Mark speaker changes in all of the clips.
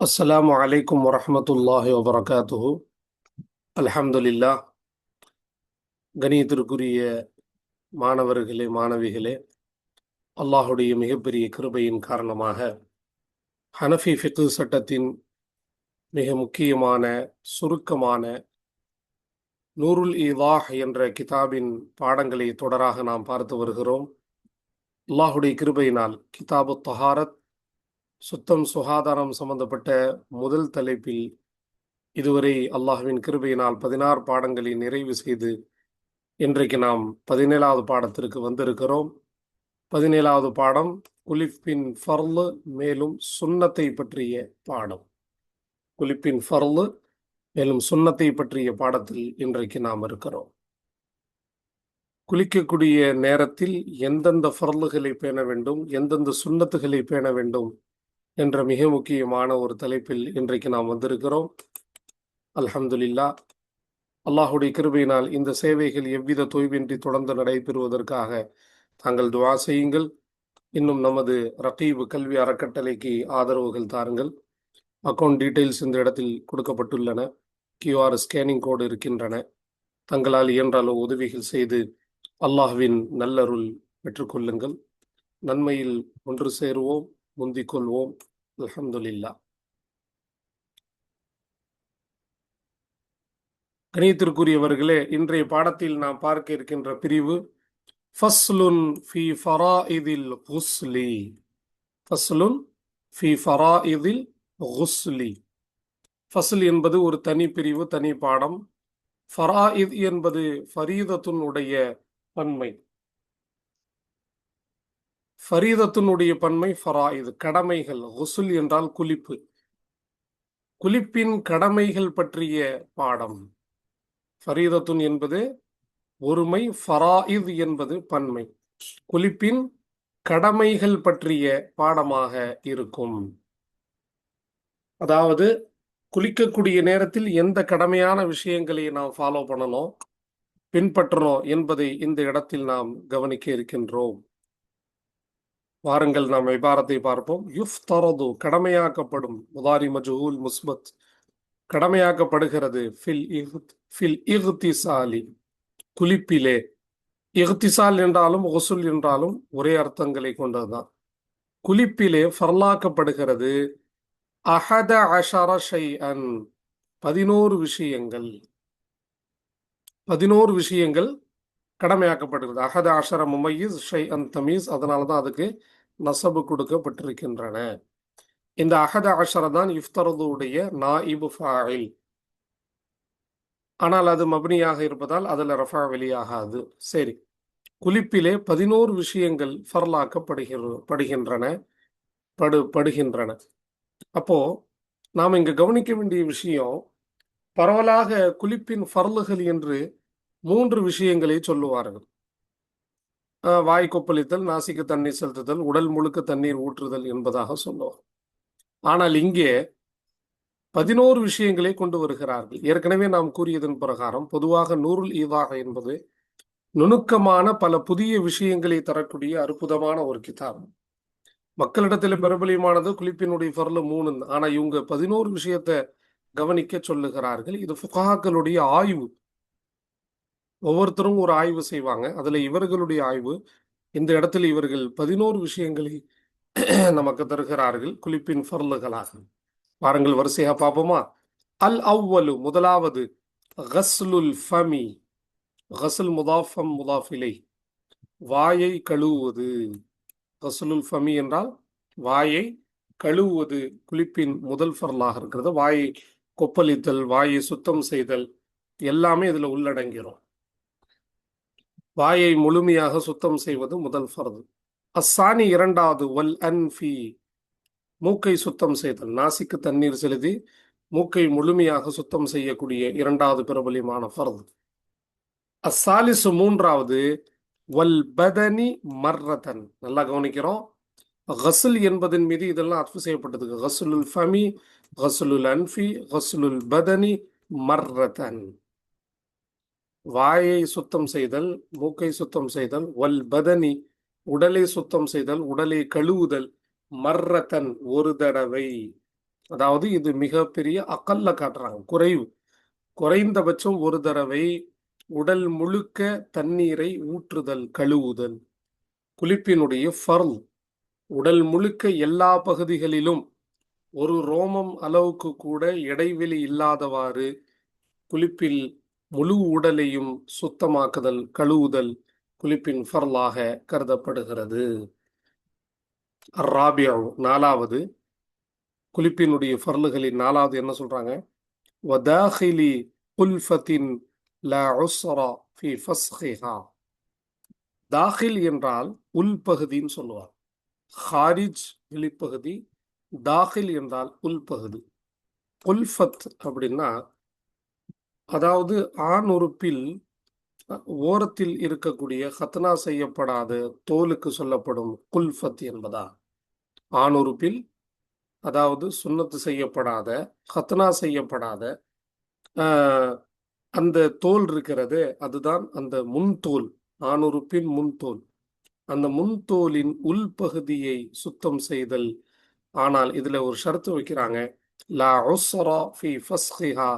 Speaker 1: அஸ்ஸலாமு அலைக்கும் வரஹ்மத்துல்லாஹி வபரகாத்துஹு. அல்ஹம்துலில்லா. கணியத்திற்குரிய மாணவர்களே மாணவிகளே அல்லாஹுடைய மிகப்பெரிய கிருபையின் காரணமாக ஹனஃபி ஃபிக்கு சட்டத்தின் மிக முக்கியமான சுருக்கமான நூருல் இவாஹ் என்ற கிதாபின் பாடங்களை தொடராக நாம் பார்த்து வருகிறோம். அல்லாஹுடைய கிருபையினால் கிதாபு தஹாரத் சுத்தம் சுகாதாரம் சம்பந்தப்பட்ட முதல் தலைப்பில் இதுவரை அல்லாஹுவின் கிருபையினால் பதினாறு பாடங்களை நிறைவு செய்து இன்றைக்கு நாம் பதினேழாவது பாடத்திற்கு வந்திருக்கிறோம். பதினேழாவது பாடம் குலிப்பின் ஃபர்லு மேலும் சுண்ணத்தை பற்றிய பாடம். குலிப்பின் ஃபர்லு மேலும் சுன்னத்தை பற்றிய பாடத்தில் இன்றைக்கு நாம் இருக்கிறோம். குளிக்கக்கூடிய நேரத்தில் எந்தெந்த ஃபர்லுகளை பேண வேண்டும் எந்தெந்த சுண்ணத்துகளை பேண வேண்டும் என்ற மிக முக்கியமான ஒரு தலைப்பில் இன்றைக்கு நாம் வந்திருக்கிறோம். அல்ஹம்துலில்லா அல்லாஹுடைய கிருபையினால் இந்த சேவைகள் எவ்வித தொய்வின்றி தொடர்ந்து நடைபெறுவதற்காக தாங்கள் துவா செய்யுங்கள். இன்னும் நமது ரகீபு கல்வி அறக்கட்டளைக்கு ஆதரவுகள் தாருங்கள். அக்கௌண்ட் டீட்டெயில்ஸ் இந்த இடத்தில் கொடுக்கப்பட்டுள்ளன. கியூஆர் ஸ்கேனிங் கோடு இருக்கின்றன. தங்களால் இயன்றாலோ உதவிகள் செய்து அல்லாஹ்வின் நல்லருள் பெற்றுக்கொள்ளுங்கள். நன்மையில் ஒன்று சேருவோம். முந்திக் கொள்வோம் அலமதுல்லா கணியத்திற்குரியவர்களே இன்றைய பாடத்தில் நாம் பார்க்க இருக்கின்ற பிரிவு ஃபஸ்லுன் ஃபி ஃபராஇதில் ஹுஸ்லி ஃபஸ்லுன் ஃபி ஃபராஇதில் ஹுஸ்லி ஃபஸ்ல் என்பது ஒரு தனி பிரிவு தனி பாடம். ஃபராயித் என்பது ஃபரீதத்துனுடைய பன்மை. ஃபரீதத்தினுடைய பன்மை ஃபரா இது கடமைகள் ஹுசுல் என்றால் குளிப்பு. குளிப்பின் கடமைகள் பற்றிய பாடம். ஃபரீதத்துன் என்பது ஒருமை ஃபராயித் என்பது பன்மை. குளிப்பின் கடமைகள் பற்றிய பாடமாக இருக்கும். அதாவது குளிக்கக்கூடிய நேரத்தில் எந்த கடமையான விஷயங்களை நாம் ஃபாலோ பண்ணணும் பின்பற்றணும் என்பதை இந்த இடத்தில் நாம் கவனிக்க இருக்கின்றோம். வாருங்கள் நாம் விபாரத்தை பார்ப்போம். யுஃப் தரது கடமையாக்கப்படும். முதாரி மஜூல் முஸ்பத். கடமையாக்கப்படுகிறது. Fill இஹ்த் fill இஹ்திசாலி குளிப்பிலே. இஹ்திசால் என்றாலும் ஒசுல் என்றாலும் ஒரே அர்த்தங்களை கொண்டதுதான். குளிப்பிலே ஃபர்லாக்கப்படுகிறது. அஹத அஷர அன் பதினோரு விஷயங்கள். பதினோரு விஷயங்கள் கடமையாக்கப்படுகிறது. அஹத அஷர முமையிஸ் ஷை அன் தமீஸ் அதனால தான் அதுக்கு நசபு கொடுக்கப்பட்டிருக்கின்றன. இந்த அகத அஷர தான் இஃப்தரதுடைய நாயிபு ஃபாயில். ஆனால் அது மபினியாக இருப்பதால் அதில் ரஃபா வெளியாகாது. சரி. குளிப்பிலே பதினோரு விஷயங்கள் ஃபர்லாக்கப்படுகிற படுகின்றன படு படுகின்றன. அப்போ நாம் இங்கு கவனிக்க வேண்டிய விஷயம் பரவலாக குளிப்பின் ஃபர்லுகள் என்று மூன்று விஷயங்களை சொல்லுவார்கள். வாய் கொப்பளித்தல் நாசிக்கு தண்ணீர் செலுத்துதல் உடல் முழுக்க தண்ணீர் ஊற்றுதல் என்பதாக சொல்லுவார். ஆனால் இங்கே பதினோரு விஷயங்களை கொண்டு வருகிறார்கள். ஏற்கனவே நாம் கூறியதன் பிரகாரம் பொதுவாக நூறுல் ஈதாக என்பது நுணுக்கமான பல புதிய விஷயங்களை தரக்கூடிய அற்புதமான ஒரு கிதாபம் மக்களிடத்தில் பிரபலியமானது குளிப்பினுடைய பொருள் மூணு ஆனா இவங்க பதினோரு விஷயத்த கவனிக்க சொல்லுகிறார்கள். இது ஃபுகாக்களுடைய ஆய்வு. ஒவ்வொருத்தரும் ஒரு ஆய்வு செய்வாங்க. அதில் இவர்களுடைய ஆய்வு இந்த இடத்தில் இவர்கள் பதினோரு விஷயங்களை நமக்கு தருகிறார்கள். குளிப்பின் ஃபர்லுகளாக வாருங்கள் வரிசையாக பார்ப்போமா? அல் அவ்வலு முதலாவது ஹஸ்லுல் ஃபமி. கசுல் முதாஃபம் முதாஃபிலை வாயை கழுவுவது. கசுலுல் ஃபமி என்றால் வாயை கழுவுவது. குளிப்பின் முதல் ஃபர்லாக இருக்கிறது. வாயை கொப்பளித்தல் வாயை சுத்தம் செய்தல் எல்லாமே இதில் உள்ளடங்கிறோம். வாயை முழுமையாக சுத்தம் செய்வது முதல் ஃபர்து. அஸ்ஸானி இரண்டாவது வல் அன்ஃபி மூக்கை சுத்தம் செய்தல். நாசிக்கு தண்ணீர் செலுத்தி மூக்கை முழுமையாக சுத்தம் செய்யக்கூடிய இரண்டாவது பிரபலியமான ஃபர்து. அஸ்ஸாலிசு மூன்றாவது வல் பதனி மர்ரதன். நல்லா கவனிக்கிறோம். ஹசுல் என்பதன் மீது இதெல்லாம் அர்த்தம் செய்யப்பட்டது ஹசுலுல் ஃபமி ஹசுலுல் அன்ஃபி ஹசுலுல் பதனி மர்ரதன். வாயை சுத்தம் செய்தல் மூக்கை சுத்தம் செய்தல் வல் பதனி உடலை சுத்தம் செய்தல் உடலை கழுவுதல் மர்ரத்தன் ஒரு தடவை. அதாவது இது மிகப்பெரிய அக்கல்ல காட்டுறாங்க. குறைவு. குறைந்தபட்சம் ஒரு தடவை உடல் முழுக்க தண்ணீரை ஊற்றுதல் கழுவுதல். குளிப்பினுடைய ஃபர்ல். உடல் முழுக்க எல்லா பகுதிகளிலும் ஒரு ரோமம் அளவுக்கு கூட இடைவெளி இல்லாதவாறு குளிப்பில் முழு உடலையும் சுத்தமாக்குதல் கழுவுதல் குளிப்பின் ஃபர்லாக கருதப்படுகிறது. அர்ராபியாவு நாலாவது குளிப்பினுடைய ஃபர்லுகளின் நாலாவது என்ன சொல்றாங்க? வதாஹிலி குல்ஃபத்தின் லா உஸ்ரா ஃபி ஃபஸ்ஹிஹா. தாஹில் என்றால் உள்பகுதின்னு சொல்லுவார் ஹாரிஜ் வெளிப்பகுதி தாஹில் என்றால் உள்பகுதி குல்ஃபத் அப்படின்னா அதாவது ஆண் உறுப்பில் ஓரத்தில் இருக்கக்கூடிய ஹத்னா செய்யப்படாத தோலுக்கு சொல்லப்படும் குல்ஃபத் என்பதா? ஆண் உறுப்பில் அதாவது சுண்ணத்து செய்யப்படாத ஹத்னா செய்யப்படாத அந்த தோல் இருக்கிறது அதுதான் அந்த முன்தோல் ஆணுறுப்பின் முன்தோல் அந்த முன்தோலின் உள்பகுதியை சுத்தம் செய்தல். ஆனால் இதுல ஒரு ஷரத்து வைக்கிறாங்க. லா உஸ்ரா ஃபி ஃபஸ்ஹிஹா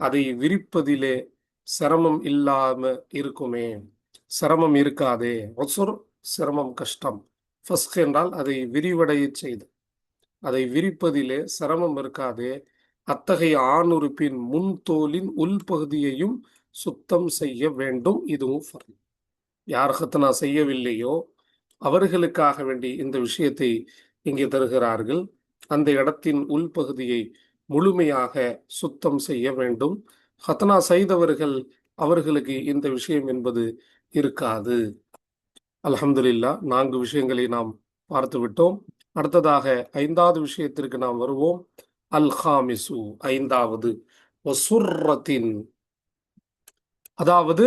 Speaker 1: அதை விரிப்பதிலே சிரமம் இல்லாம இருக்குமே. சிரமம் இருக்காதே. ஒசுர் சிரமம் கஷ்டம். ஃபஸ்க் என்றால் அதை விரிவடைய செய்து. அதை விரிப்பதிலே சிரமம் இருக்காதே. அத்தகைய ஆணுறுப்பின் முன் தோலின் உள்பகுதியையும் சுத்தம் செய்ய வேண்டும். இதுவும் ஃபர்ல். யார் ஹத்தனா செய்யவில்லையோ அவர்களுக்காக வேண்டி இந்த விஷயத்தை இங்கே தருகிறார்கள். அந்த இடத்தின் உள்பகுதியை முழுமையாக சுத்தம் செய்ய வேண்டும். ஹத்தனா செய்தவர்கள் அவர்களுக்கு இந்த விஷயம் என்பது இருக்காது. அலமதுல்லா நான்கு விஷயங்களை நாம் பார்த்து விட்டோம். அடுத்ததாக ஐந்தாவது விஷயத்திற்கு நாம் வருவோம். அல் ஹாமிசு ஐந்தாவது. வசுர்ரத்தின் அதாவது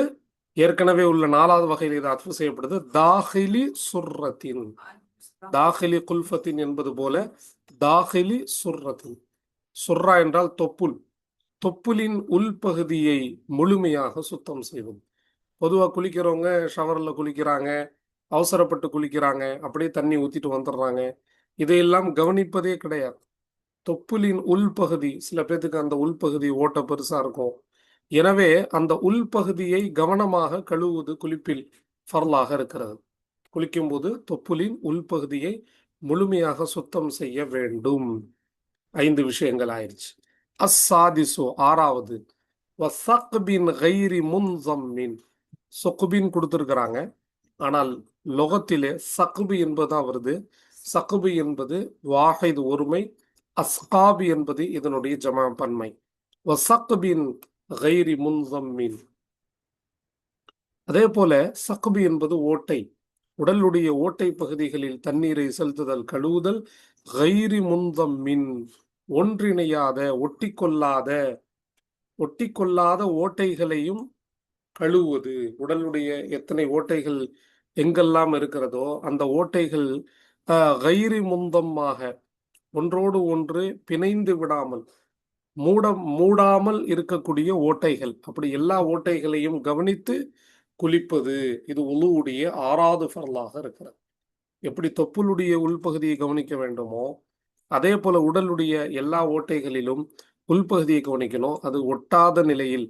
Speaker 1: ஏற்கனவே உள்ள நாலாவது வகையில் இது அத்வு செய்யப்படுது. தாஹிலி சுர்ரத்தின். தாஹிலி குல்ஃபத்தின் என்பது போல தாஹிலி சுர்ரத்தின். சுர்ரா என்றால் தொப்புல் தொப்புலின் உள்பகுதியை முழுமையாக சுத்தம் செய்வது. பொதுவாக குளிக்கிறவங்க ஷவரில் குளிக்கிறாங்க அவசரப்பட்டு குளிக்கிறாங்க அப்படியே தண்ணி ஊற்றிட்டு வந்துடுறாங்க. இதையெல்லாம் கவனிப்பதே கிடையாது. தொப்புலின் உள்பகுதி சில பேர்த்துக்கு அந்த உள்பகுதி ஓட்ட பெருசாக இருக்கும். எனவே அந்த உள்பகுதியை கவனமாக கழுவுவது குளிப்பில் ஃபர்லாக இருக்கிறது. குளிக்கும்போது தொப்புலின் உள்பகுதியை முழுமையாக சுத்தம் செய்ய வேண்டும். ஐந்து விஷயங்கள் ஆயிடுச்சு அஸ்ஸாதிசு ஆறாவது வசக்பின் கைரி முன்சம்மின். சொக்குபின் கொடுத்துருக்குறாங்க. ஆனால் லொகத்திலே சக்குபு என்பதுதான் வருது. சக்குபு என்பது வாஹித் ஒருமை அஸ்காபி என்பது இதனுடைய ஜமா பன்மை. வசக்பின் கைரி முன்சம்மின். அதே போல சக்குபு என்பது ஓட்டை. உடலுடைய ஓட்டை பகுதிகளில் தண்ணீரை செலுத்துதல் கழுவுதல் கைரி முந்தம் மின் ஒன்றிணையாத ஒட்டிக்கொள்ளாத கொள்ளாத ஒட்டி கொள்ளாத ஓட்டைகளையும் கழுவுவது. உடலுடைய எத்தனை ஓட்டைகள் எங்கெல்லாம் இருக்கிறதோ அந்த ஓட்டைகள் கைரி முந்தமாக ஒன்றோடு ஒன்று பிணைந்து விடாமல் மூட மூடாமல் இருக்கக்கூடிய ஓட்டைகள். அப்படி எல்லா ஓட்டைகளையும் கவனித்து குளிப்பது. இது உழுவுடைய ஆறாவது ஃபரலாக இருக்கிறது. எப்படி தொப்புளுடைய உள்பகுதியை கவனிக்க வேண்டுமோ அதே போல உடலுடைய எல்லா ஓட்டைகளிலும் உள்பகுதியை கவனிக்கணும். அது ஒட்டாத நிலையில்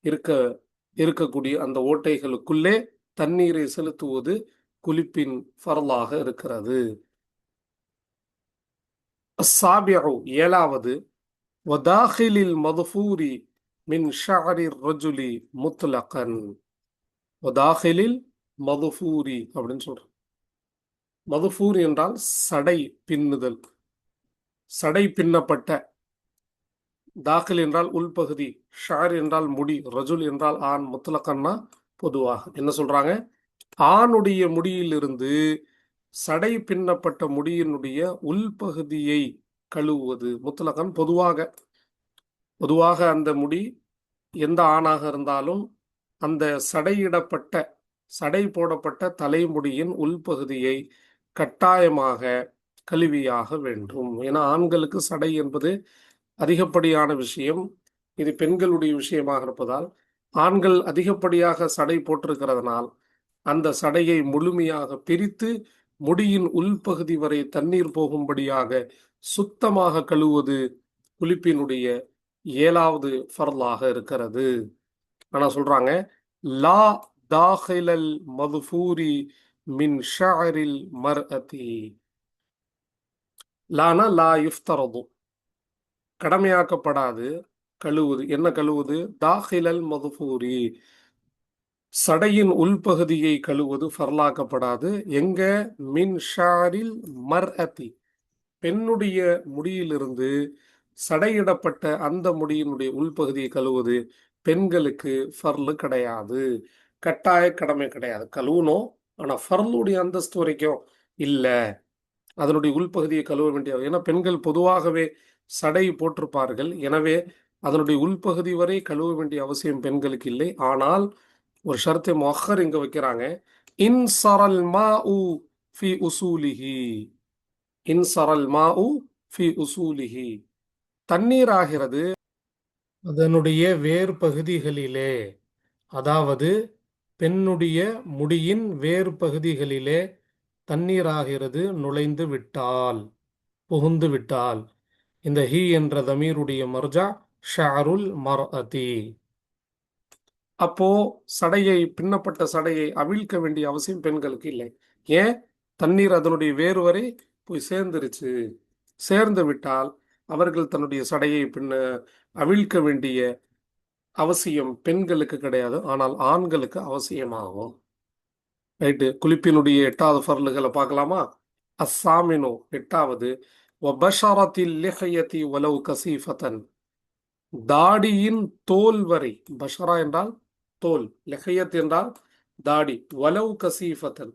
Speaker 1: இருக்க இருக்கக்கூடிய அந்த ஓட்டைகளுக்குள்ளே தண்ணீரை செலுத்துவது குளிப்பின் ஃபரலாக இருக்கிறது. சாபியு ஏழாவது வதாஹிலில் மதுஃபூரி மின் ஷாரி ரஜுலி முத்லகன். வதாஹிலில் மதுஃபூரி அப்படின்னு சொல்றேன் மதுஃபூர் என்றால் சடை பின்னுதல். சடை பின்னப்பட்ட. தாக்கல் என்றால் உள்பகுதி. ஷார் என்றால் முடி. ரஜுல் என்றால் ஆண். முத்தலக்கன்னா பொதுவாக. என்ன சொல்றாங்க? ஆணுடைய முடியிலிருந்து சடை பின்னப்பட்ட முடியினுடைய உள்பகுதியை கழுவுவது. முத்தலக்கன் பொதுவாக. பொதுவாக அந்த முடி எந்த ஆணாக இருந்தாலும் அந்த சடையிடப்பட்ட சடை போடப்பட்ட தலைமுடியின் உள்பகுதியை கட்டாயமாக கழுவியாக வேண்டும். ஏன்னா ஆண்களுக்கு சடை என்பது அதிகப்படியான விஷயம். இது பெண்களுடைய விஷயமாக இருப்பதால் ஆண்கள் அதிகப்படியாக சடை போட்டிருக்கிறதுனால் அந்த சடையை முழுமையாக பிரித்து முடியின் உள்பகுதி வரை தண்ணீர் போகும்படியாக சுத்தமாக கழுவுவது குளிப்பினுடைய ஏழாவது ஃபர்லாக இருக்கிறது. ஆனா சொல்றாங்க லா தாஹிலல் மதுஃபூரி மின் ஷாரில் மர் அதி லானா லா யுஃப்தரது. கடமையாக்கப்படாது கழுவுது. என்ன கழுவுது? தாஹிலல் மதுபூரி சடையின் உள்பகுதியை கழுவுவது ஃபர்லாக்கப்படாது. எங்க? மின் ஷாரில் மர் அதி பெண்ணுடைய முடியிலிருந்து சடையிடப்பட்ட அந்த முடியினுடைய உள்பகுதியை கழுவுவது பெண்களுக்கு ஃபர்லு கிடையாது. கட்டாய கடமை கிடையாது. கழுவுனோ ஆனா ஃபர்லுடைய அந்தஸ்து வரைக்கும் இல்ல. அதனுடைய உள்பகுதியை கழுவ வேண்டிய ஏன்னா பெண்கள் பொதுவாகவே சடை போட்டிருப்பார்கள். எனவே அதனுடைய உள்பகுதி வரை கழுவ வேண்டிய அவசியம் பெண்களுக்கு இல்லை. ஆனால் ஒரு ஷரத்தை மொஹர் இங்க வைக்கிறாங்க. இன்சரல் மா உ ஃபி உசூலிஹி. இன்சரல் மா உ ஃபி உசூலிஹி. தண்ணீர் ஆகிறது. அதனுடைய வேறு பகுதிகளிலே. அதாவது பெண்ணுடைய முடியின் வேறு பகுதிகளிலே தண்ணீராகிறது நுழைந்து விட்டால் புகுந்து விட்டால். இந்த ஹி என்ற தமீருடைய மர்ஜா ஷாருல் மர்அதி. அப்போ சடையை பின்னப்பட்ட சடையை அவிழ்க்க வேண்டிய அவசியம் பெண்களுக்கு இல்லை. ஏன்? தண்ணீர் அதனுடைய வேறு வரை போய் சேர்ந்துருச்சு. சேர்ந்து விட்டால் அவர்கள் தன்னுடைய சடையை பின்ன அவிழ்க்க வேண்டிய அவசியம் பெண்களுக்கு கிடையாது ஆனால் ஆண்களுக்கு அவசியமாகும். ரைட்டு. குளிப்பினுடைய எட்டாவது ஃபர்லுகளை பார்க்கலாமா? அஸ்ஸாமினோ எட்டாவது. வபஷரத்தில் லிஹயதி ஒலவு கசீஃபத்தன். தாடியின் தோல் வரை. பஷரா என்றால் தோல். லெஹயத் என்றால் தாடி. வலவு கசீஃபத்தன்.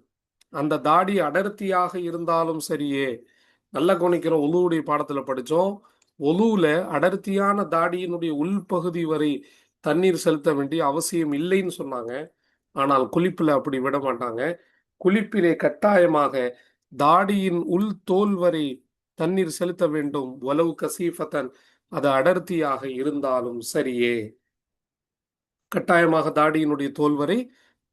Speaker 1: அந்த தாடி அடர்த்தியாக இருந்தாலும் சரியே. நல்ல கவனிக்கிறோம். ஒலுவுடைய பாடத்துல படிச்சோம் ஒலுவில் அடர்த்தியான தாடியினுடைய உள்பகுதி வரை தண்ணீர் செலுத்த வேண்டிய அவசியம் இல்லைன்னு சொன்னாங்க. ஆனால் குளிப்பில் அப்படி விட மாட்டாங்க. குளிப்பிலே கட்டாயமாக தாடியின் உள் தோல் வரை தண்ணீர் செலுத்த வேண்டும். ஒலவு கசீஃபத்தன் அது அடர்த்தியாக இருந்தாலும் சரியே. கட்டாயமாக தாடியினுடைய தோல் வரை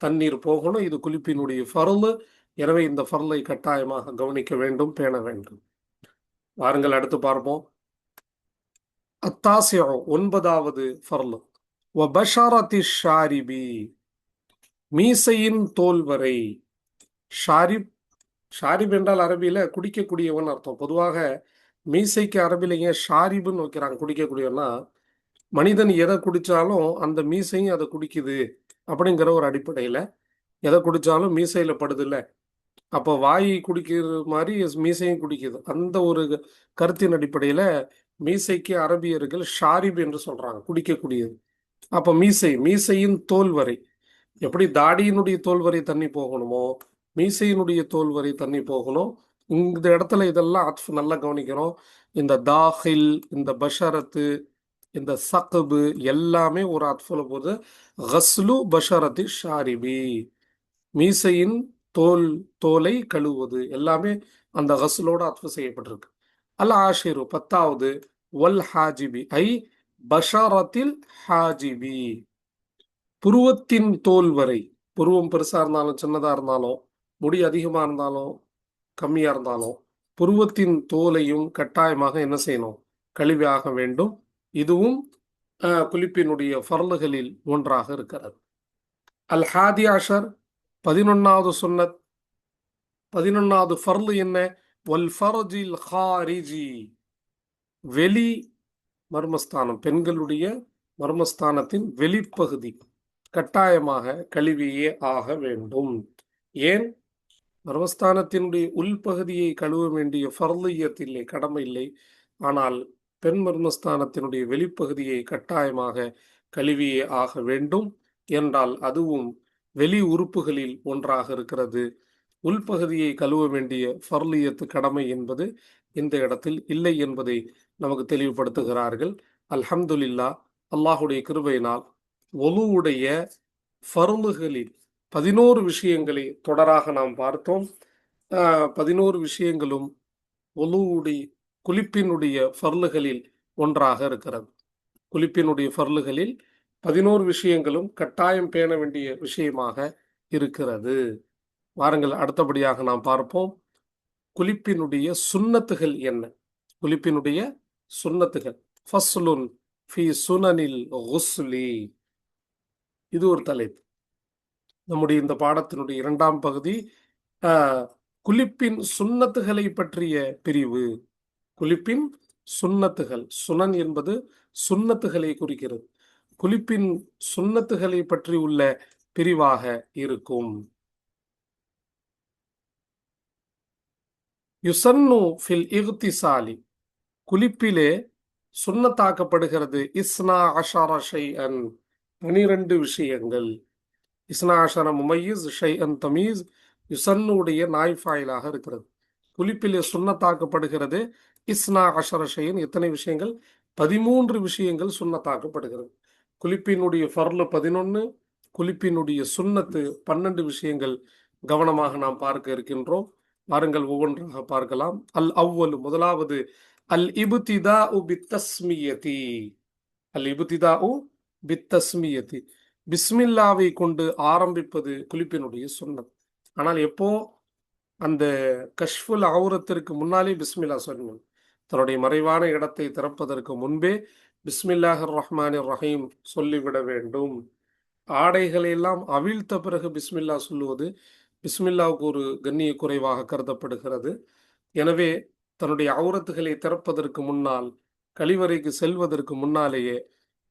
Speaker 1: தண்ணீர் போகணும். இது குளிப்பினுடைய ஃபர்லு. எனவே இந்த ஃபர்லை கட்டாயமாக கவனிக்க வேண்டும் பேண வேண்டும். வாருங்கள் அடுத்து பார்ப்போம். அத்தாசியம் ஒன்பதாவது ஃபர்லு. வபஷாரதி ஷாரிபி மீசையின் தோல் வரை ஷாரிப் ஷாரிப் என்றால் அரபியில் குடிக்கக்கூடியவன் அர்த்தம். பொதுவாக மீசைக்கு அரபில ஏன் ஷாரிபுன்னு வைக்கிறாங்க குடிக்கக்கூடியவன்னா மனிதன் எதை குடிச்சாலும் அந்த மீசையும் அதை குடிக்குது அப்படிங்கிற ஒரு அடிப்படையில எதை குடிச்சாலும் மீசையில படுதில்ல. அப்போ வாய் குடிக்கிற மாதிரி மீசையும் குடிக்குது. அந்த ஒரு கருத்தின் அடிப்படையில மீசைக்கு அரபியர்கள் ஷாரிப் என்று சொல்றாங்க குடிக்கக்கூடியது. அப்போ மீசை மீசையின் தோல் வரை எப்படி தாடியினுடைய தோல் வரை தண்ணி போகணுமோ மீசையினுடைய தோல் வரை தண்ணி போகணும். இந்த இடத்துல இதெல்லாம் அத்ஃப் நல்லா கவனிக்கிறோம் இந்த தாஹில் இந்த பஷரத்து இந்த சகபு எல்லாமே ஒரு அத்ஃபுல போது ஹஸ்லு பஷரத்தி ஷாரிபி. மீசையின் தோல் தோலை கழுவுவது எல்லாமே அந்த ஹஸ்லோட அத்ஃபு செய்யப்பட்டிருக்கு. அல் ஆஷிரு பத்தாவது வல் ஹாஜிபி ஐ பஷாரத்தில் ஹாஜிபி. புருவத்தின் தோல் வரை புருவம் பெருசா இருந்தாலும் சின்னதா இருந்தாலும் முடி அதிகமா இருந்தாலும் கம்மியா இருந்தாலும் புருவத்தின் தோலையும் கட்டாயமாக என்ன செய்யணும்? கழுவியாக வேண்டும். இதுவும் குளிப்பினுடைய ஃபர்லுகளில் ஒன்றாக இருக்கிறது. அல் ஹாதி ஆஷர் பதினொன்னாவது சுன்னத். பதினொன்னாவது ஃபர்லு என்ன? வல் ஃபர்ஜில் ஹாரிஜி. வெளி மர்மஸ்தானம் பெண்களுடைய மர்மஸ்தானத்தின் வெளிப்பகுதி கட்டாயமாக கழுவியே ஆக வேண்டும். ஏன்? மர்மஸ்தானத்தினுடைய உள்பகுதியை கழுவ வேண்டிய ஃபர்லியத் இல்லை கடமை இல்லை. ஆனால் பெண் மர்மஸ்தானத்தினுடைய வெளிப்பகுதியை கட்டாயமாக கழுவியே ஆக வேண்டும் என்றால் அதுவும் வெளி உறுப்புகளில் ஒன்றாக இருக்கிறது. உள்பகுதியை கழுவ வேண்டிய ஃபர்லியத்து கடமை என்பது இந்த இடத்தில் இல்லை என்பதை நமக்கு தெளிவுபடுத்துகிறார்கள். அல்ஹம்துல்லா அல்லாஹுடைய கிருபையினால் ஒலுவுடைய ஃபருமுகளில் பதினோரு விஷயங்களை தொடராக நாம் பார்த்தோம். ஆஹ், பதினோரு விஷயங்களும் ஒலுவுடைய குளிப்பினுடைய ஃபர்லுகளில் ஒன்றாக இருக்கிறது. குளிப்பினுடைய ஃபர்லுகளில் பதினோரு விஷயங்களும் கட்டாயம் பேண வேண்டிய விஷயமாக இருக்கிறது. வாருங்கள் அடுத்தபடியாக நாம் பார்ப்போம். குளிப்பினுடைய சுண்ணத்துகள் என்ன? குளிப்பினுடைய சுன்னத்துகள் ஃபஸ்லுன் ஃபி சுனனில் ஹுஸ்லி இது ஒரு தலைப்பு. நம்முடைய இந்த பாடத்தினுடைய இரண்டாம் பகுதி ஆஹ், குளிப்பின் சுன்னத்துகளை பற்றிய பிரிவு. குளிப்பின் சுன்னத்துகள் சுனன் என்பது சுன்னத்துகளை குறிக்கிறது. குளிப்பின் சுன்னத்துகளை பற்றி உள்ள பிரிவாக இருக்கும். யுசன்னு ஃபில் இகுத்திசாலி குளிப்பிலே சுன்னத்தாக்கப்படுகிறது இஸ்னா அஷார ஷைஅன். பனிரெண்டு விஷயங்கள். இஸ்னா அஷார ஷை அன் தமீஸ் யுசன்னுடைய நாய்ஃபாயிலாக இருக்கிறது. குளிப்பிலே சுண்ணத்தாக்கப்படுகிறது. இஸ்னா அஷர ஷைன் எத்தனை விஷயங்கள்? பதிமூன்று விஷயங்கள் சுண்ணத்தாக்கப்படுகிறது. குளிப்பினுடைய ஃபர்லு பதினொன்று குளிப்பினுடைய சுன்னத்து பன்னெண்டு விஷயங்கள் கவனமாக நாம் பார்க்க இருக்கின்றோம். வாருங்கள் ஒவ்வொன்றாக பார்க்கலாம். அல் அவ்வல் முதலாவது அல் இபுதிதா உ பித்தஸ்மியதி அல் இபுதிதா உ பித்தஸ்மியதி பிஸ்மில்லாவை கொண்டு ஆரம்பிப்பது குளிப்பினுடைய சுன்னத் ஆனால் எப்போ? அந்த கஷ்ஃபுல் அவுரத்திற்கு முன்னாலே பிஸ்மில்லா சொல்லணும் தன்னுடைய மறைவான இடத்தை திறப்பதற்கு முன்பே பிஸ்மில்லாஹர் ரஹ்மான் ரஹீம் சொல்லிவிட வேண்டும். ஆடைகளை எல்லாம் அவிழ்த்த பிறகு பிஸ்மில்லா சொல்லுவது பிஸ்மில்லாவுக்கு ஒரு கண்ணிய குறைவாக கருதப்படுகிறது. எனவே தன்னுடைய அவுரத்துகளை திறப்பதற்கு முன்னால் கழிவறைக்கு செல்வதற்கு முன்னாலேயே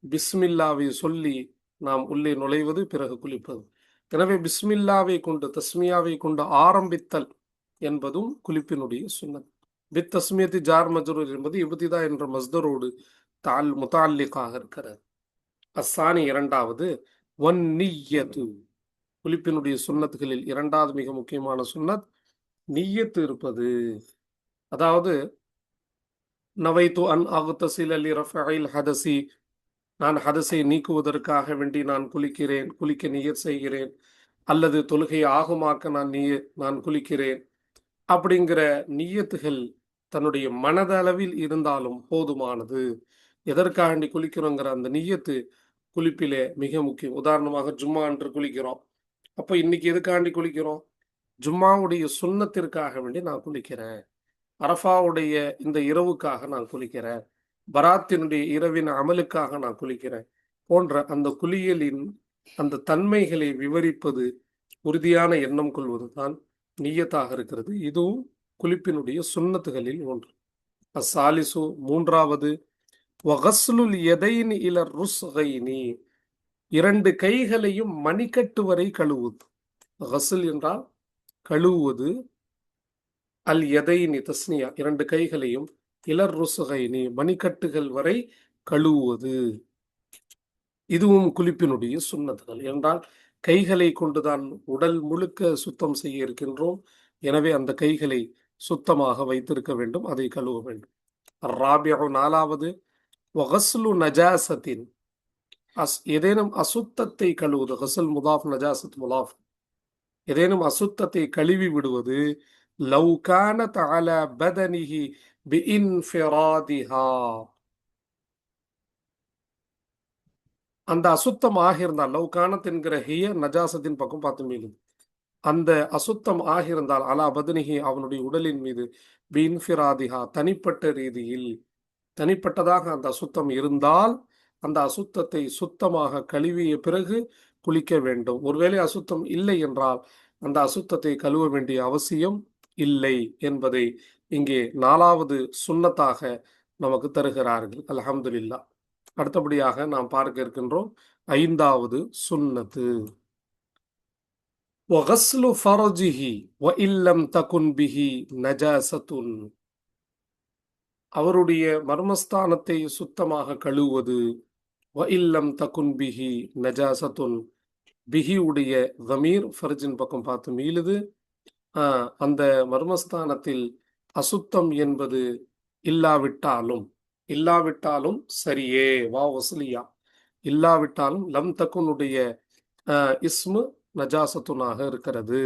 Speaker 1: பிஸ்மில்லாவை சொல்லி நாம் உள்ளே நுழைவது பிறகு குளிப்பது. எனவே பிஸ்மில்லாவை கொண்டு தஸ்மியாவை கொண்டு ஆரம்பித்தல் என்பதும் குளிப்பினுடைய சுன்னத் பித் தஸ்மியத்தி ஜார் மஜ்ரூர் என்பது இபுதிதா என்ற மஸ்தரோடு தால் முத்தால்லிக்காக இருக்கிறது. அஸ்ஸானி இரண்டாவது ஒன் நிய்யத்து குளிப்பினுடைய சுன்னத்துகளில் இரண்டாவது மிக முக்கியமான சுன்னத் நீயத்து இருப்பது. அதாவது நவைத்து அன் அகுத்தசில் அலி ரஃபைல் ஹதசி நான் ஹதசை நீக்குவதற்காக வேண்டி நான் குளிக்கிறேன் குளிக்க நீயர் செய்கிறேன் அல்லது தொழுகை ஆகுமாக்க நான் நீய நான் குளிக்கிறேன் அப்படிங்கிற நீயத்துகள் தன்னுடைய மனதளவில் இருந்தாலும் போதுமானது. எதற்காண்டி குளிக்கிறோங்கிற அந்த நியத்து குளிப்பிலே மிக முக்கியம். உதாரணமாக ஜும்மா என்று குளிக்கிறோம். அப்போ இன்னைக்கு எதுக்காண்டி குளிக்கிறோம்? ஜும்மாவுடைய சுண்ணத்திற்காக வேண்டி நான் குளிக்கிறேன். அரஃபாவுடைய இந்த இரவுக்காக நான் குளிக்கிறேன். பராத்தினுடைய இரவின் அமலுக்காக நான் குளிக்கிறேன் போன்ற அந்த குளியலின் அந்த தன்மைகளை விவரிப்பது உறுதியான எண்ணம் கொள்வதுதான் நீயத்தாக இருக்கிறது. இதுவும் குளிப்பினுடைய சுண்ணத்துகளில் ஒன்று. அசாலிசு மூன்றாவது வகஸ்லுல் எதைன் இல ருஸ்கைனி இரண்டு கைகளையும் மணிக்கட்டு வரை கழுவுவது. கசுல் என்றால் கழுவுவது அல் எதைனி தஸ்னியா. இரண்டு கைகளையும் இலர் ருசுகைனி மணிக்கட்டுகள் வரை கழுவுவது. இதுவும் குளிப்பினுடைய சுண்ணத்துகள். என்றால் கைகளை கொண்டுதான் உடல் முழுக்க சுத்தம் செய்ய இருக்கின்றோம். எனவே அந்த கைகளை சுத்தமாக வைத்திருக்க வேண்டும். அதை கழுவ வேண்டும். ராபியு நாலாவது வகஸ்லு நஜாசத்தின் அஸ் ஏதேனும் அசுத்தத்தை கழுவுது ஹசல் முதாஃப் நஜாசத் முலாஃப். ஏதேனும் அசுத்தத்தை கழுவி விடுவது லவ் கானத் அல பதனிஹி பிஇன்ஃபிராதிஹா அந்த அசுத்தம் ஆகியிருந்தால் லவ் கானத் என்கிற ஹிய நஜாசத்தின் பக்கம் பார்த்து மீளுது அந்த அசுத்தம் ஆகியிருந்தால் அலா பதனிஹி அவனுடைய உடலின் மீது பின்ஃபிராதிஹா தனிப்பட்ட ரீதியில் தனிப்பட்டதாக அந்த அசுத்தம் இருந்தால் அந்த அசுத்தத்தை சுத்தமாக கழுவிய பிறகு குளிக்க வேண்டும். ஒருவேளை அசுத்தம் இல்லை என்றால் அந்த அசுத்தத்தை கழுவ வேண்டிய அவசியம் இல்லை என்பதை இங்கே நாலாவது சுன்னத்தாக நமக்கு தருகிறார்கள் அல்ஹம்துலில்லா அடுத்தபடியாக நாம் பார்க்க இருக்கின்றோம் ஐந்தாவது சுன்னத்து وغسل فرجه وإن لم تكن به نجاسة அவருடைய மர்மஸ்தானத்தை சுத்தமாக கழுவுவது வஇல்லம் தகுன் பிஹி நஜாசத்துன் பிஹி உடைய தமீர் ஃபர்ஜின் பக்கம் பார்த்து மீளுது ஆஹ், அந்த மர்மஸ்தானத்தில் அசுத்தம் என்பது இல்லாவிட்டாலும் இல்லாவிட்டாலும் சரியே வா வசலியா. இல்லாவிட்டாலும் லம் தக்குனுடைய ஆஹ், இஸ்மு நஜாசத்துனாக இருக்கிறது.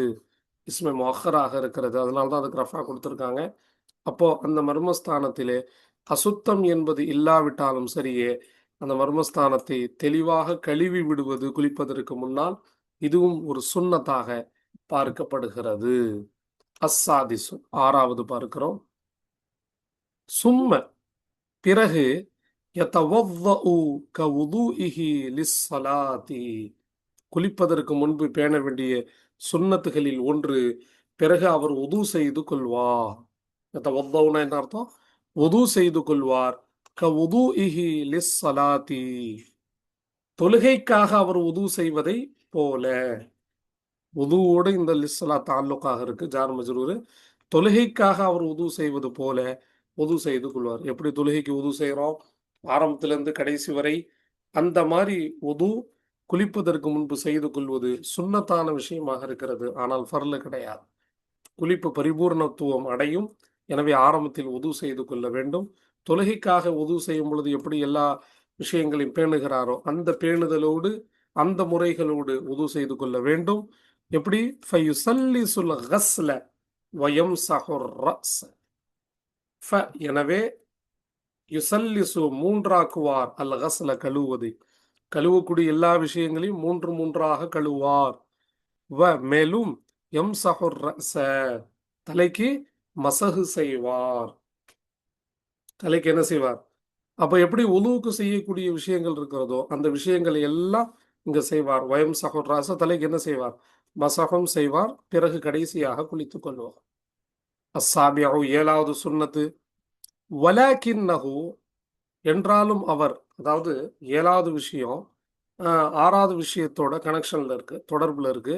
Speaker 1: இஸ்மு மொஹராக இருக்கிறது. அதனால தான் அதுக்கு ரஃபா கொடுத்துருக்காங்க. அப்போ அந்த மர்மஸ்தானத்திலே அசுத்தம் என்பது இல்லாவிட்டாலும் சரியே அந்த மர்மஸ்தானத்தை தெளிவாக கழுவி விடுவது குளிப்பதற்கு முன்னால் இதுவும் ஒரு சுண்ணத்தாக பார்க்கப்படுகிறது. அஸ்ஸாதிசு ஆறாவது பார்க்கிறோம். சும்ம பிறகு குளிப்பதற்கு முன்பு பேண வேண்டிய சுண்ணத்துகளில் ஒன்று பிறகு அவர் உது செய்து கொள்வார். என்ன அர்த்தம்? உது செய்து கொள்வார். கவுதுஇஹி லிஸ்ஸலாத்தி தொழுகைக்காக அவர் உது செய்வதை போல. உதுவோடு இந்த லிஸ்லா தாலுக்காக இருக்கு. ஜார் மஜ்ரூர். தொழுகைக்காக அவர் உது செய்வது போல உது செய்து கொள்வார். எப்படி தொழுகைக்கு உது செய்கிறோம் ஆரம்பத்திலிருந்து கடைசி வரை அந்த மாதிரி உது குளிப்பதற்கு முன்பு செய்து கொள்வது சுன்னத்தான விஷயமாக இருக்கிறது. ஆனால் ஃபர்லு கிடையாது. குளிப்பு பரிபூர்ணத்துவம் அடையும். எனவே ஆரம்பத்தில் உது செய்து கொள்ள வேண்டும். தொழுகைக்காக உது செய்யும் பொழுது எப்படி எல்லா விஷயங்களையும் பேணுகிறாரோ அந்த பேணுதலோடு அந்த முறைகளோடு உது செய்து கொள்ள வேண்டும். எப்படி? ஃபயுசல்லிசுல் கஸ்ல வயம்சஹுர் ரஸ். ஃப எனவே யுசல்லிசு மூன்றாக்குவார். அல் கஸ்ல கழுவுவது. கழுவக்கூடிய எல்லா விஷயங்களையும் மூன்று மூன்றாக கழுவார் வ மேலும் எம் சஹுர் ரச தலைக்கு மசகு செய்வார். தலைக்கு என்ன செய்வார்? அப்ப எப்படி உலுவுக்கு செய்யக்கூடிய விஷயங்கள் இருக்கிறதோ அந்த விஷயங்களை எல்லாம் இங்க செய்வார். வயம் சஹுர் ராச தலைக்கு என்ன செய்வார்? மசகம் செய்வார் பிறகு கடைசியாக குளித்துக் கொள்வார். அஸ்ஸாபியு ஏழாவது சுன்னத்து வலாக்கின்னஹு என்றாலும் அவர் அதாவது ஏழாவது விஷயம் ஆறாவது விஷயத்தோட கனெக்ஷனில் இருக்கு தொடர்பில் இருக்கு.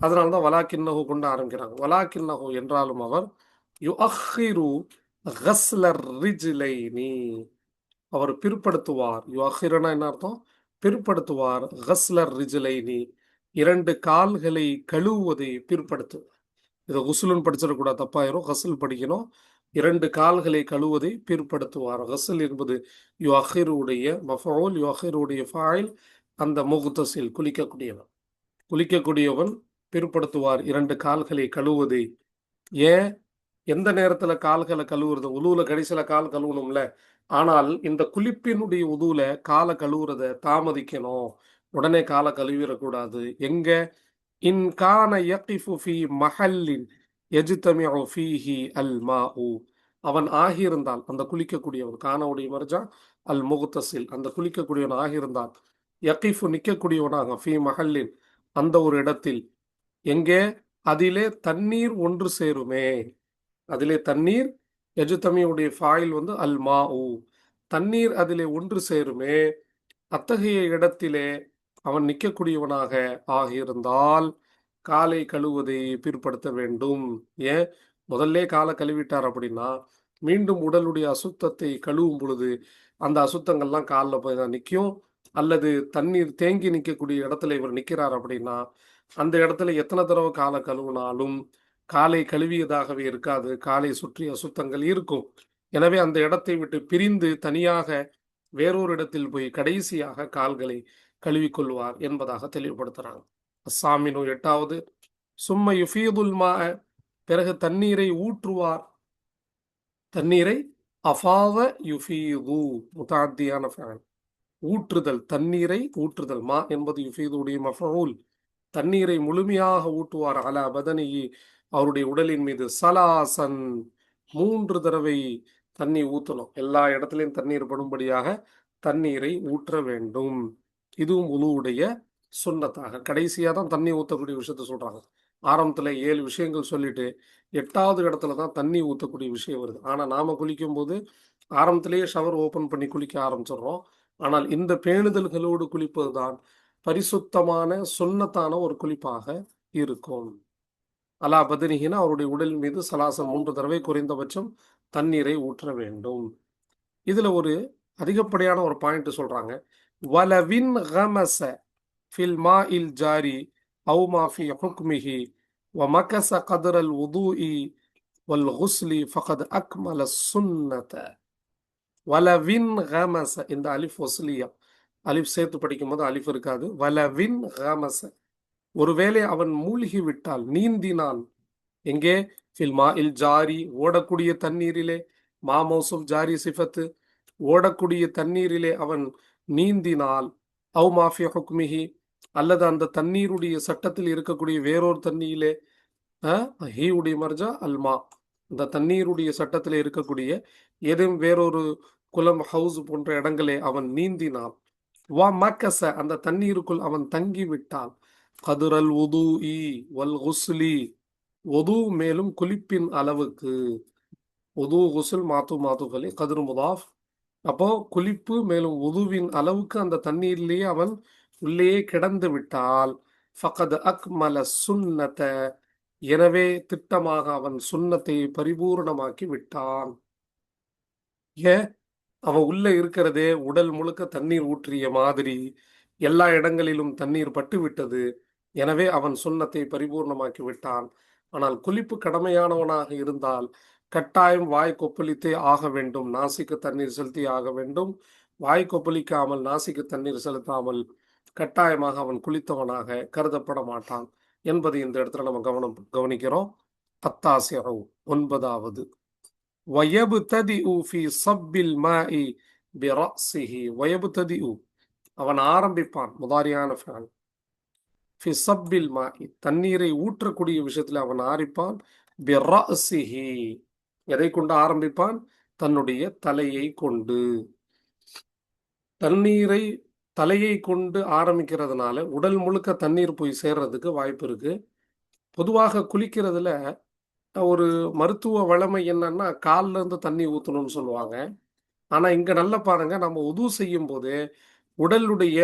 Speaker 1: அதனால தான் வலாக்கின்னஹு கொண்டு ஆரம்பிக்கிறாங்க. வலாக்கின்னஹு என்றாலும் அவர் யு அஹிரு கஸ்லர் ரிஜிலைனி அவர் பிற்படுத்துவார். யு அஹிரனா என்ன அர்த்தம்? பிற்படுத்துவார். கஸ்லர் ரிஜிலைனி இரண்டு கால்களை கழுவுவதை பிற்படுத்துவார் இதை குசுலுன்னு படிச்சிடக்கூடாது தப்பாயிரும். ஹசல் படிக்கணும். இரண்டு கால்களை கழுவுவதை பிற்படுத்துவார். ஹசல் என்பது யு அஹிருடைய மஃபவுல் யு அஹிருடைய ஃபாயில் அந்த முகுத்தசில் குளிக்கக்கூடியவன். குளிக்கக்கூடியவன் பிற்படுத்துவார் இரண்டு கால்களை கழுவுவதை. ஏன்? எந்த நேரத்தில் கால்களை கழுவுறது? உழுவுல கடைசியில் கால் கழுவணும்ல. ஆனால் இந்த குளிப்பினுடைய உதுவில் காலை கழுவுறத தாமதிக்கணும். உடனே காலை கழுவிடக்கூடாது. எங்க? இன் கான ஃபி மஹல்லின் எஜ்தமிஉ ஃபீஹி அல் மாஉ. அவன் ஆகியிருந்தால் அந்த குளிக்கக்கூடியவன் காணவுடைய மர்ஜா அல் முகுத்தசில் அந்த குளிக்கக்கூடியவன் ஆகியிருந்தால் யக்கிஃபு நிற்கக்கூடியவனாக ஃபி மஹல்லின் அந்த ஒரு இடத்தில். எங்கே? அதிலே தண்ணீர் ஒன்று சேருமே. அதிலே தண்ணீர்? எஜுத்தமியுடைய ஃபாயில் வந்து அல் மாஉ. தண்ணீர் அதிலே ஒன்று சேருமே. அத்தகைய இடத்திலே அவன் நிற்கக்கூடியவனாக ஆகியிருந்தால் காலை கழுவுவதை பிற்படுத்த வேண்டும். ஏன்? முதல்ல காலை கழுவிட்டார் அப்படின்னா மீண்டும் உடலுடைய அசுத்தத்தை கழுவும் பொழுது அந்த அசுத்தங்கள்லாம் காலில் போய் தான் நிற்கும். அல்லது தண்ணீர் தேங்கி நிற்கக்கூடிய இடத்துல இவர் நிற்கிறார் அப்படின்னா அந்த இடத்துல எத்தனை தடவை காலை கழுவினாலும் காலை கழுவியதாகவே இருக்காது. காலை சுற்றி அசுத்தங்கள் இருக்கும். எனவே அந்த இடத்தை விட்டு பிரிந்து தனியாக வேறொரு இடத்தில் போய் கடைசியாக கால்களை கழுவிக்கொள்வார் என்பதாக தெளிவுபடுத்துறாங்க. அஸ்ஸாமினு எட்டாவது சும்ம யுஃபீதுல் மா பிறகு தண்ணீரை ஊற்றுவார். தண்ணீரை அஃபாவ யுஃபீது முதாத்தியான ஃபேன் ஊற்றுதல் தண்ணீரை ஊற்றுதல். மா என்பது யுஃபீதுடைய மஃபூல். தண்ணீரை முழுமையாக ஊற்றுவார். அலா பதனியி அவருடைய உடலின் மீது சலாசன். மூன்று தடவை தண்ணி ஊற்றணும் எல்லா இடத்துலையும் தண்ணீர் படும்படியாக தண்ணீரை ஊற்ற வேண்டும். இதுவும் உழுவுடைய சுண்ணத்தாக. கடைசியாக தான் தண்ணி ஊற்றக்கூடிய விஷயத்த சொல்கிறாங்க ஆரம்பத்தில் ஏழு விஷயங்கள் சொல்லிட்டு எட்டாவது இடத்துல தான் தண்ணி ஊற்றக்கூடிய விஷயம் வருது. ஆனால் நாம குளிக்கும் போது ஆரம்பத்திலேயே ஷவர் ஓப்பன் பண்ணி குளிக்க ஆரம்பிச்சிடுறோம். ஆனால் இந்த பேணுதல்களோடு குளிப்பது தான் பரிசுத்தமான சுண்ணத்தான ஒரு குளிப்பாக இருக்கும். அலா பதினிகினா அவருடைய உடல் மீது சலாசம் மூன்று தடவை குறைந்தபட்சம் தண்ணீரை ஊற்ற வேண்டும். இதில் ஒரு அதிகப்படியான ஒரு பாயிண்ட் சொல்றாங்க. வலவின் கமச ஃபில் மா இல் ஜாரி அவு மாஃபி ஹுக்மிஹி ومكث قدر الوضوء والغسل فقد أكمل السنة வலவின் கமச இந்த அலிஃப் வசுலியா அலிஃப் சேர்த்து படிக்கும்போது அலிஃப் இருக்காது வலவின் கமச ஒருவேளை அவன் மூழ்கி விட்டால் நீந்தினான் எங்கே ஃபில் மா இல் ஜாரி ஓடக்கூடிய தண்ணீரிலே மா மௌசுப் ஜாரி சிஃபத்து ஓடக்கூடிய தண்ணீரிலே அவன் நீந்தினால் அவு மாஃபியா ஹுக்மிஹி அல்லது அந்த தண்ணீருடைய சட்டத்தில் இருக்கக்கூடிய வேறொரு தண்ணியிலே ஹீவுடைய மர்ஜா அல்மா இந்த தண்ணீருடைய சட்டத்தில் இருக்கக்கூடிய ஏதும் வேறொரு குளம் ஹவுஸ் போன்ற இடங்களே அவன் நீந்தினான் வா மக்கச அந்த தண்ணீருக்குள் அவன் தங்கி விட்டான் கதுரல் உது இ வல் குஸ்லி. ஒது மேலும் குளிப்பின் அளவுக்கு. உது குசுல் மாத்து மாத்துகளே கதிர் முதாஃப். அப்போ குளிப்பு மேலும் உதுவின் அளவுக்கு அந்த தண்ணீரிலேயே அவன் உள்ளே கிடந்து விட்டால் ஃபகத் அக்மல சுன்னத. எனவே திட்டமாக அவன் சுண்ணத்தை பரிபூர்ணமாக்கி விட்டான். ஏன் அவன் உள்ள இருக்கிறதே உடல் முழுக்க தண்ணீர் ஊற்றிய மாதிரி எல்லா இடங்களிலும் தண்ணீர் பட்டு விட்டது எனவே அவன் சுண்ணத்தை பரிபூர்ணமாக்கி விட்டான். ஆனால் குளிப்பு கடமையானவனாக இருந்தால் கட்டாயம் வாய் கொப்பளித்தே ஆக வேண்டும். நாசிக்கு தண்ணீர் செலுத்தி ஆக வேண்டும். வாய் கொப்பளிக்காமல் நாசிக்கு தண்ணீர் செலுத்தாமல் கட்டாயமாக அவன் குளித்தவனாக கருதப்பட மாட்டான் என்பதை இந்த இடத்துல நம்ம கவனம் கவனிக்கிறோம். அத்தாசியரவு ஒன்பதாவது. வயபு வயபுததிஉ ஃபி சப்பில் மாஇ ததி ஊ அவன் ஆரம்பிப்பான் முதாரியான ஃபேன். ஃபி சப்பில் மாஇ. தண்ணீரை ஊற்றக்கூடிய விஷயத்தில் அவன் ஆரம்பிப்பான் பிரஸிஹி. எதை கொண்டு ஆரம்பிப்பான்? தன்னுடைய தலையை கொண்டு. தண்ணீரை தலையை கொண்டு ஆரம்பிக்கிறதுனால உடல் முழுக்க தண்ணீர் போய் சேர்றதுக்கு வாய்ப்பு இருக்கு. பொதுவாக குளிக்கிறதுல ஒரு மருத்துவ வளமை என்னன்னா கால்ல இருந்து தண்ணி ஊற்றணும்னு சொல்லுவாங்க. ஆனா இங்க நல்ல பாருங்க நம்ம உது செய்யும் போது உடலுடைய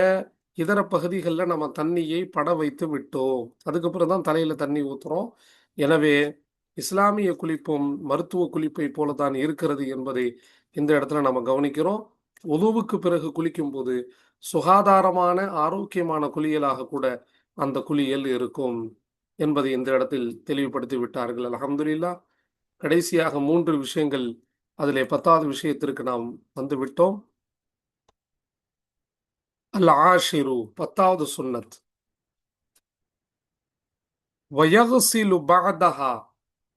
Speaker 1: இதர பகுதிகளில் நம்ம தண்ணியை பட வைத்து விட்டோம். அதுக்கப்புறம் தான் தலையில தண்ணி ஊற்றுறோம் எனவே இஸ்லாமிய குளிப்பும் மருத்துவ குளிப்பை போலதான் இருக்கிறது என்பதை இந்த இடத்துல நம்ம கவனிக்கிறோம். உதவுக்கு பிறகு குளிக்கும் போது சுகாதாரமான ஆரோக்கியமான குளியலாக கூட அந்த குளியல் இருக்கும் என்பதை இந்த இடத்தில் தெளிவுபடுத்தி விட்டார்கள். அலமதுல்லா கடைசியாக மூன்று விஷயங்கள் அதிலே பத்தாவது விஷயத்திற்கு நாம் வந்துவிட்டோம் அல் ஆஷிரு பத்தாவது சுன்னத். வயகுசிலு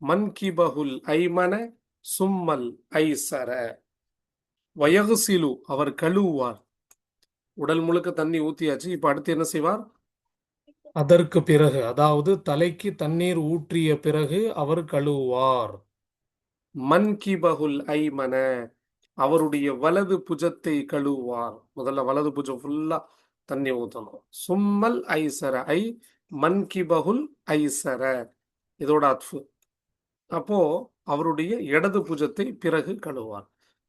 Speaker 1: மன்கிபஹுல் ஐமன சும்மல் ஐசர. வயகுசிலு அவர் கழுவுவார். உடல் முழுக்க தண்ணி ஊத்தியாச்சு இப்ப அடுத்து என்ன செய்வார்? அதற்கு பிறகு அதாவது தலைக்கு தண்ணீர் ஊற்றிய பிறகு அவர் கழுவுவார். மன்கிபகுல் ஐமன அவருடைய வலது புஜத்தை கழுவுவார். முதல்ல வலது புஜம் ஃபுல்லா தண்ணி ஊற்றணும் சும்மல் ஐசர ஐ மன்கிபகுல் ஐசர. இதோட அத்ஃபு. அப்போ அவருடைய இடது புஜத்தை பிறகு கழுவார்.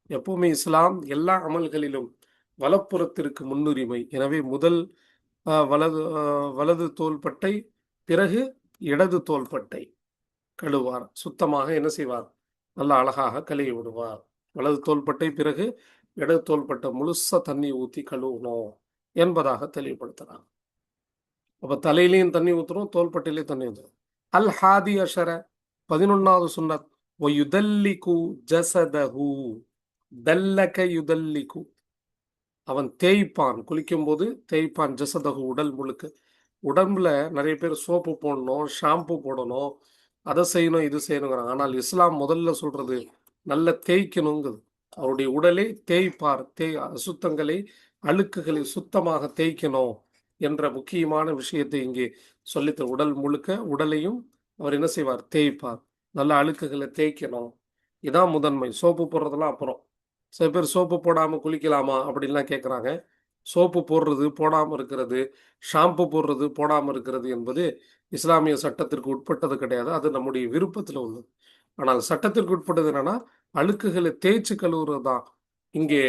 Speaker 1: எப்பவுமே இஸ்லாம் எல்லா அமல்களிலும் வலப்புறத்திற்கு முன்னுரிமை. எனவே முதல் வலது வலது தோள்பட்டை பிறகு இடது தோள்பட்டை கழுவார். சுத்தமாக என்ன செய்வார்? நல்ல அழகாக கழுவி விடுவார். வலது தோள்பட்டை பிறகு இடது தோள்பட்டை முழுசா தண்ணி ஊற்றி கழுவணும் என்பதாக தெளிவுபடுத்துறாங்க. அப்போ தலையிலையும் தண்ணி ஊத்துறோம் தோள்பட்டையிலையும் தண்ணி ஊத்துறோம். அல் ஹாதி அஷர பதினொன்னாவது சுன்னத் ஒயுதல்லிகு ஜசதஹு. தல்லக யுதல்லிகு. அவன் தேய்ப்பான். குளிக்கும் போது தேய்ப்பான் ஜசதகு உடல் முழுக்க. உடம்புல நிறைய பேர் சோப்பு போடணும் ஷாம்பு போடணும் அதை செய்யணும் இது செய்யணுங்கிறாங்க ஆனால் இஸ்லாம் முதல்ல சொல்றது நல்ல தேய்க்கணுங்குது அவருடைய உடலை தேய்ப்பார். தேய் அசுத்தங்களை அழுக்குகளை சுத்தமாக தேய்க்கணும் என்ற முக்கியமான விஷயத்தை இங்கே சொல்லித்த உடல் முழுக்க உடலையும் அவர் என்ன செய்வார்? தேய்ப்பார். நல்ல அழுக்குகளை தேய்க்கணும். இதான் முதன்மை. சோப்பு போடுறதெல்லாம் அப்புறம். சில பேர் சோப்பு போடாமல் குளிக்கலாமா அப்படின்லாம் கேட்குறாங்க சோப்பு போடுறது போடாமல் இருக்கிறது ஷாம்பு போடுறது போடாமல் இருக்கிறது என்பது இஸ்லாமிய சட்டத்திற்கு உட்பட்டது கிடையாது. அது நம்முடைய விருப்பத்தில் உள்ளது. ஆனால் சட்டத்திற்கு உட்பட்டது என்னன்னா அழுக்குகளை தேய்ச்சி கழுவுறது தான் இங்கே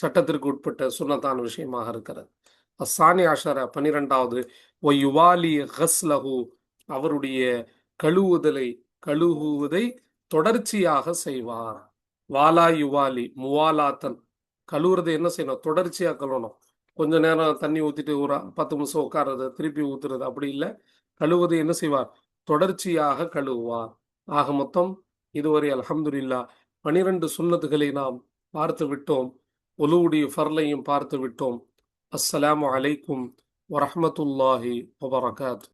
Speaker 1: சட்டத்திற்கு உட்பட்ட சுண்ணத்தான விஷயமாக இருக்கிறது. அசானி பன்னிரெண்டாவது பனிரெண்டாவது யுவாலி ஹஸ்லஹு அவருடைய கழுவுதலை கழுவுவதை தொடர்ச்சியாக செய்வார். வாலா யுவாலி முவாலாத்தன். கழுவுறது என்ன செய்யணும்? தொடர்ச்சியாக கழுவணும். கொஞ்ச நேரம் தண்ணி ஊற்றிட்டு ஒரு பத்து நிமிஷம் உட்கார்றது திருப்பி ஊத்துறது அப்படி இல்லை. கழுவுவதை என்ன செய்வார்? தொடர்ச்சியாக கழுவுவார். ஆக மொத்தம் இதுவரை அலமதுல்லா பனிரெண்டு சுண்ணத்துகளை நாம் பார்த்து விட்டோம். ஒலுவுடைய ஃபர்லையும் பார்த்து விட்டோம். அஸ்ஸலாமு அலைக்கும் வரமத்துல்லாஹி வபரகாத்.